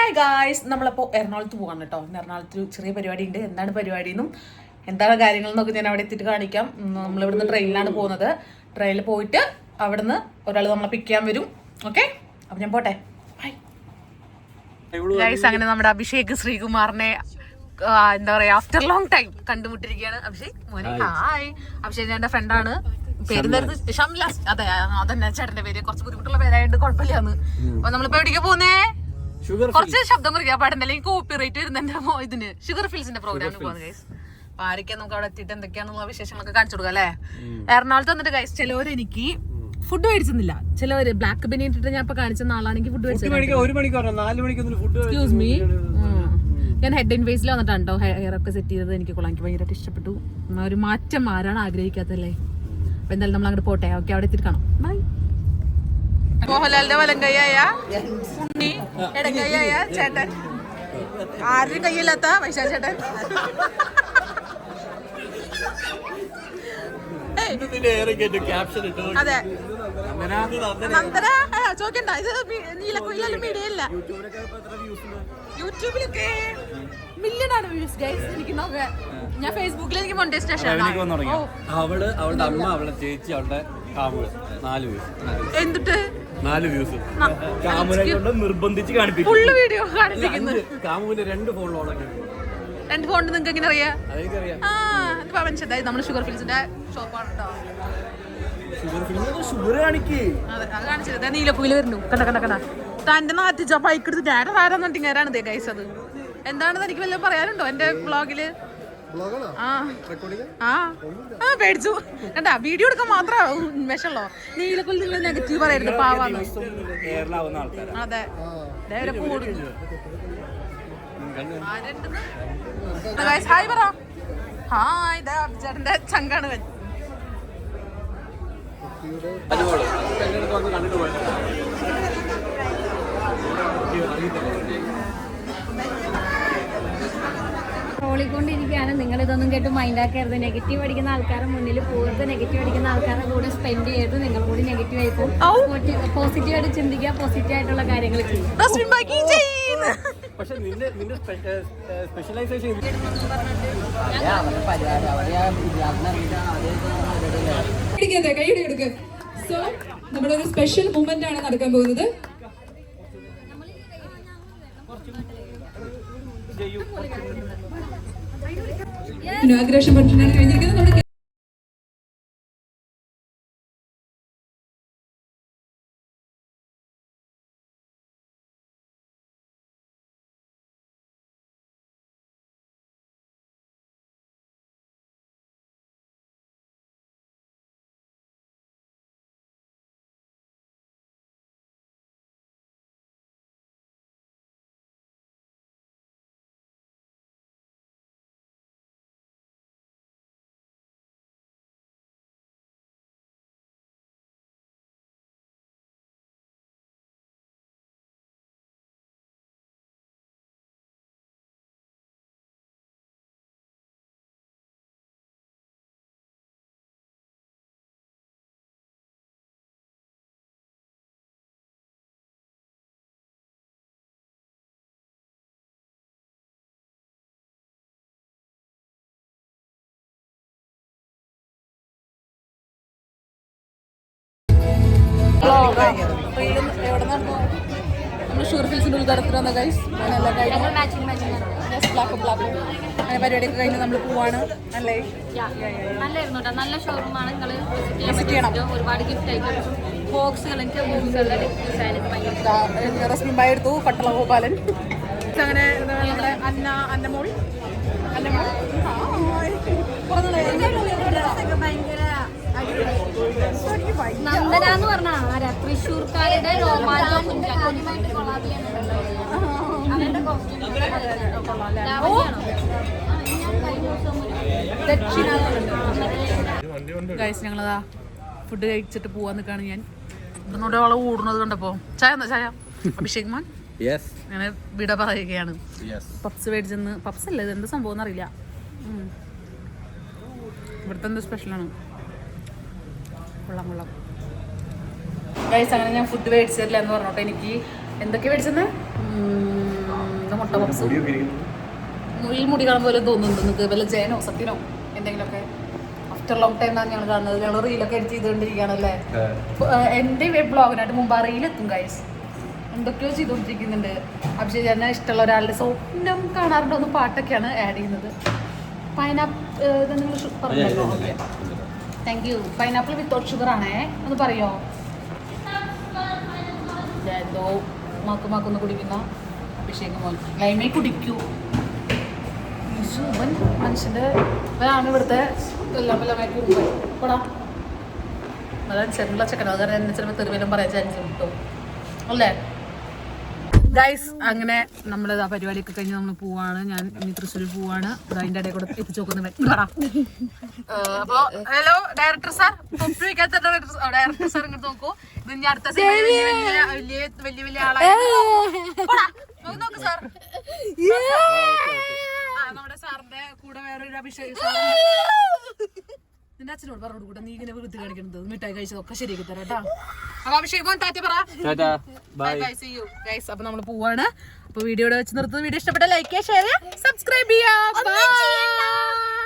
Hi guys നമ്മളപ്പോൾ എറണാകുളത്ത് പോകാൻ കേട്ടോ എറണാകുളത്ത് ഒരു ചെറിയ പരിപാടി ഉണ്ട് എന്താണ് പരിപാടി എന്നും എന്താണ് കാര്യങ്ങൾ എന്നൊക്കെ ഞാൻ അവിടെ എത്തിയിട്ട് കാണിക്കാം. നമ്മൾ നമ്മളിവിടുന്ന് ട്രെയിനിലാണ് പോകുന്നത്. ട്രെയിനിൽ പോയിട്ട് അവിടുന്ന് ഒരാൾ നമ്മളെ പിക്ക് ചെയ്യാൻ വരും. ഓക്കെ അപ്പം ഞാൻ പോട്ടെ. ബൈ ഗൈസ് അങ്ങനെ നമ്മുടെ അഭിഷേക് ശ്രീകുമാറിനെ എന്താ പറയാ ആഫ്റ്റർ ലോങ് ടൈം കണ്ടുമുട്ടിരിക്കുകയാണ്. അഭിഷേക് മോനെ ഹായ് അഭിഷേക് എന്റെ ഫ്രണ്ടാണ് പേര് ഷംലാസ് അതെ അതന്നെ ചേട്ടന്റെ പേര്. കുറച്ച് ബുദ്ധിമുട്ടുള്ള പേരായത് കുഴപ്പമില്ലാന്ന്. അപ്പൊ നമ്മളിപ്പോ എവിടേക്ക് പോകുന്നേ? ഷുഗർ കുറച്ച് ശബ്ദം കുറിക്കാൻ പാടുന്നില്ല അല്ലെങ്കിൽ കോപ്പി റേറ്റ് വരുന്ന മോ- ഇതിന് ഷുഗർ ഫിൽസിന്റെ പ്രോഗ്രാമിന് പോകുന്നത് ഗൈസ് അപ്പൊ ആരൊക്കെ നമുക്ക് അവിടെ എത്തിയിട്ട് എന്തൊക്കെയാണെന്നുള്ള വിശേഷങ്ങളൊക്കെ കാണിച്ചു കൊടുക്കാം അല്ലേ? എറണാകുളത്ത് വന്നിട്ട് ഗൈസ് ചിലവര് എനിക്ക് ഫുഡ് മേടിച്ചിരുന്നില്ല ചിലവര് ബ്ലാക്ക് ബെനി ഇട്ടിട്ട് ഞാൻ ഇപ്പൊ കാണിച്ച നാളാണെങ്കിൽ ഫുഡ് എക്സ്ക്യൂസ് മീ ഞാൻ ഹെഡ് ആൻഡ് ഫേസിൽ വന്നിട്ടുണ്ടോ ഹെയർ ഒക്കെ സെറ്റ് ചെയ്തത്. എനിക്ക് കൊള്ളാം. എനിക്ക് ഭയങ്കരമായിട്ട് ഇഷ്ടപ്പെട്ടു. ഒരു മാറ്റം ആരാണ് ആഗ്രഹിക്കാത്തല്ലേ അപ്പൊ എന്തായാലും നമ്മൾ അങ്ങോട്ട് പോട്ടെ. ഓക്കെ അവിടെ എത്തിയിട്ട് കാണാം. ബൈ മോഹൻലാലിന്റെ വലങ്കയ്യായ ഉണ്ണി ഇടങ്കയ്യായ ചേട്ടൻ. ആരും കൈയില്ലാത്ത വൈശാ ചേട്ടൻ? അതെ. നന്ദന ആ, ചോദിക്കണ്ട. ഇത് നീലക്കുയിലും മീഡിയ ഇല്ല. യൂട്യൂബിലൊക്കെ മില്യൺ ആണ് വ്യൂസ് ഗൈസ് എനിക്ക് നോക്കാം. ഞാൻ ഫേസ്ബുക്കിൽ എനിക്ക് അവൾ അവളുടെ അമ്മ അവളുടെ ചേച്ചി അവളുടെ കാമുക നാല് വ്യൂസ് എന്നിട്ട് നാല് വ്യൂസ് കാമുനെ കൊണ്ട് നിർബന്ധിച്ച് കാണിപ്പിക്കും. Full video കാണിപ്പിക്കുന്നു. കാമുവിന്റെ രണ്ട് ഫോണിലോടൊക്കെ രണ്ട് ഫോണിൽ നിങ്ങൾക്ക് എങ്ങനെ അറിയാം? അതെനിക്കറിയാം. ആ നമ്മുടെ ഷുഗർ ഫിൽസിന്റെ ഷോപ്പാണ് കേട്ടോ ഷുഗർ ഫിലിം ഷുഗർ കാണിക്കേ. അതെ അത് കാണിച്ചത്. നീലക്കുയിൽ വരുന്നു. കണ്ട കണ്ട കണ്ട. തന്റെ നാട്ടിച്ച ബൈക്ക് എടുത്ത്. ഞാൻ ആരാന്ന് പറഞ്ഞിങ്ങാരാണ് ദേ ഗൈസ് അത്. എന്താണെന്ന് എനിക്ക് വല്ലതും പറയാനുണ്ടോ എന്റെ വ്ളോഗിൽ ആ. ആ. ആ പേടിച്ചു. കണ്ടാ വീഡിയോ എടുക്കാൻ മാത്രമേ വിഷമല്ലോ നീലക്കുൽ നിങ്ങൾ നെഗറ്റീവ് പറയരുത് പാവാന്ന് കേരളാവുന്ന ആൾക്കാരാ അതെ. ഹായ് പറ. ഹായ് ചേട്ടന്റെ ചങ്കാണ് കണ്ടിട്ട് പോയത് ട്രോളിക്കൊണ്ടിരിക്കുകയാണ് നിങ്ങൾ ഇതൊന്നും കേട്ട് മൈൻഡ് ആക്കരുത്. നെഗറ്റീവ് അടിക്കുന്ന ആൾക്കാരുടെ മുന്നിൽ പോകരുത് നെഗറ്റീവ് അടിക്കുന്ന ആൾക്കാരുടെ കൂടെ സ്പെൻഡ് ചെയ്ത് നിങ്ങൾ കൂടി നെഗറ്റീവ് ആയി പോകും പോസിറ്റീവ് ആയിട്ട് ചിന്തിക്കുക പോസിറ്റീവ് ആയിട്ടുള്ള കാര്യങ്ങൾ പക്ഷെ നിന്റെ നിന്റെ സ്പെഷ്യലൈസേഷൻ കൈയടിക്കാതെ കൈയടി എടുക്ക്. സോ നമ്മുടെ ഒരു സ്പെഷ്യൽ മൂമെന്റ് ആണ് നടക്കാൻ പോകുന്നത്. ഇനാഗ്രേഷൻ ഫംഗ്ഷനാണ് കഴിഞ്ഞിരിക്കുന്നത്. നമ്മുടെ നമ്മൾ നമ്മൾ പോവാണ് നല്ല ഷോറൂമാണ് ചെയ്യണം ഒരുപാട് ഗിഫ്റ്റ് എടുത്തു പട്ടള ഗോപാലൻ അങ്ങനെ അന്ന അന്നമോൾ അന്നമോൾ. ഭയങ്കര നന്ദന എന്ന് പറഞ്ഞ ആരാ തൃശ്ശൂർക്കാരുടെ രോമാഞ്ചം കൊളാബ് അവരുടെ ഗൈസ് ഞങ്ങളതാ ഫുഡ് കഴിച്ചിട്ട് പോവാൻ നിൽക്കാണ് ഞാൻ. ഇന്നോട് അവളെ ഓടുന്നത് കണ്ടപ്പോ. ചായ എന്താ ചായ. അഭിഷേക് മാൻ? യെസ് അങ്ങനെ വിട പറയുകയാണ്. Yes puffs മേടിച്ചെന്ന്. പപ്സ് അല്ലേ ഇത് എന്ത് സംഭവം എന്നറിയില്ല. ഉം. ഇവിടുത്തെ എന്തോ സ്പെഷ്യലാണ് കൊള്ളാം കൊള്ളാം. ഗൈസ് അങ്ങനെ ഞാൻ ഫുഡ് മേടിച്ചില്ല എന്ന് പറഞ്ഞോട്ടെ എനിക്ക്. എന്തൊക്കെ മേടിച്ചെന്ന്? മുട്ട പപ്സും ഈ മുടി കാണുമ്പോൾ തോന്നുന്നുണ്ട് നിങ്ങൾക്ക് വല്ല ജയനോ സത്യനോ? എന്തെങ്കിലുമൊക്കെ? ആഫ്റ്റർ ലോങ് ടൈം ആണ് ഞങ്ങൾ കാണുന്നത്. ഞങ്ങൾ റീലൊക്കെ എഡിറ്റ് ചെയ്തുകൊണ്ടിരിക്കുകയാണല്ലേ? എന്റെ ബ്ലോഗിനായിട്ട് മുമ്പ് ആ റീലെത്തും ഗൈസ് എന്തൊക്കെയോ ചെയ്തുകൊണ്ടിരിക്കുന്നുണ്ട്. അഭിഷേക് ചേട്ടനെ ഇഷ്ടമുള്ള ഒരാളുടെ സ്വപ്നം കാണാറുണ്ടോ എന്ന് പാട്ടൊക്കെയാണ് ആഡ് ചെയ്യുന്നത്. പൈനാപ്പ് നിങ്ങൾ പറഞ്ഞല്ലോ okay. Thank you pineapple without sugar ആണേ. ഒന്ന് പറയോ? എന്തോ മാക്ക് മാക്കൊന്ന് കുടിക്കുന്ന അഭിഷേക് മോൻ. ലൈമേ കുടിക്കൂ. മനുഷ്യന്റെ ഇവനാണ് ഇവിടുത്തെ എല്ലാം കൂടാ അതാണ് ചെറുള്ള ചെക്കൻ അത് കാരണം പറയാൻ ചാൻസ് കിട്ടും. അല്ലേ? ഗൈസ് അങ്ങനെ നമ്മൾ ആ പരിപാടിയൊക്കെ കഴിഞ്ഞ് നമ്മൾ പോവാണ്. ഞാൻ ഇനി തൃശ്ശൂർ പോവാണ്. അതിന്റെ ഇടയിൽ കൂടെ എത്തിച്ചു നോക്കുന്ന അപ്പൊ ഹലോ ഡയറക്ടർ സാർ ഒപ്പിക്കാത്ത ഡയറക്ടർ സാർ ഇങ്ങോട്ട് നോക്കൂ. ഇത് ഞാൻ അടുത്ത വലിയ വലിയ വലിയ ആളായി നോക്ക് സാർ നമ്മുടെ സാറിന്റെ കൂടെ വേറൊരു അഭിഷേക് സാർ നിന്റെ അച്ഛനോട് പറഞ്ഞു കൂടെ നീ ഇങ്ങനെ വെറുതെ കാണിക്കുന്നത് മിഠായി കഴിച്ചതൊക്കെ ശരിയാക്കി തരാം കേട്ടോ. അപ്പൊ അഭിഷേക് താറ്റ പറ. അപ്പൊ നമ്മൾ പോവാണ്. അപ്പൊ വീഡിയോ വെച്ച് നിർത്തുന്നത് വീഡിയോ ഇഷ്ടപ്പെട്ട ലൈക്ക് ഷെയർ സബ്സ്ക്രൈബ് ചെയ്യാം. Bye.